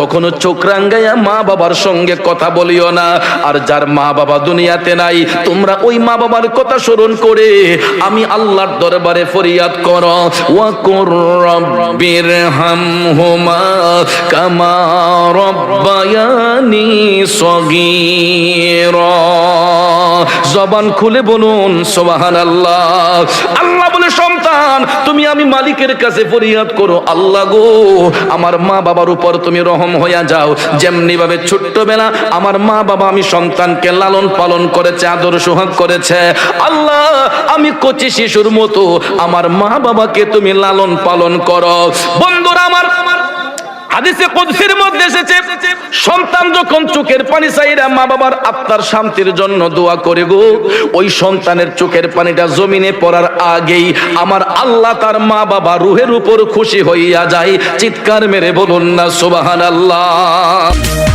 কখনো চোখ রাঙ্গাইয়া মা বাবার সঙ্গে কথা বলিও না। আর যার মা বাবা দুনিয়াতে নাই, তোমরা ওই মা বাবার কথা স্মরণ করে আমি আল্লাহর দরবারে ফরিয়াদ করো। ওয়া কুর রব্বির হামহুমা কামা রব্বায়ানি সগীরা। জবান খুলে বলুন, সুবহানাল্লাহ। আল্লাহ বলে, সন্তান, তুমি আমি মালিকের কাছে ফরিয়াদ করো। আল্লাহ গো, আমার মা বাবার উপর তুমি রহম হইয়া যাও। যেমনি ভাবে ছোট্টবেলা আমার মা বাবা আমি সন্তানকে লালন পালন করেছে, আদর সোহাগ করেছে। আল্লাহ, আমি কচি শিশুর মতো আমার মা বাবাকে তুমি লালন পালন করো। বন্ধুরা আমার হাদিসে কুদসির মধ্যে এসেছে, সন্তান যখন চোখের পানি চাইরা মা বাবার আত্মার শান্তির জন্য দোয়া করে গো, ওই সন্তানের চোখের পানিটা জমিনে পড়ার আগেই আমার আল্লাহ তার মা বাবা রুহের উপর খুশি হইয়া যায়। চিৎকার মেরে বলুন না, সুবহানাল্লাহ।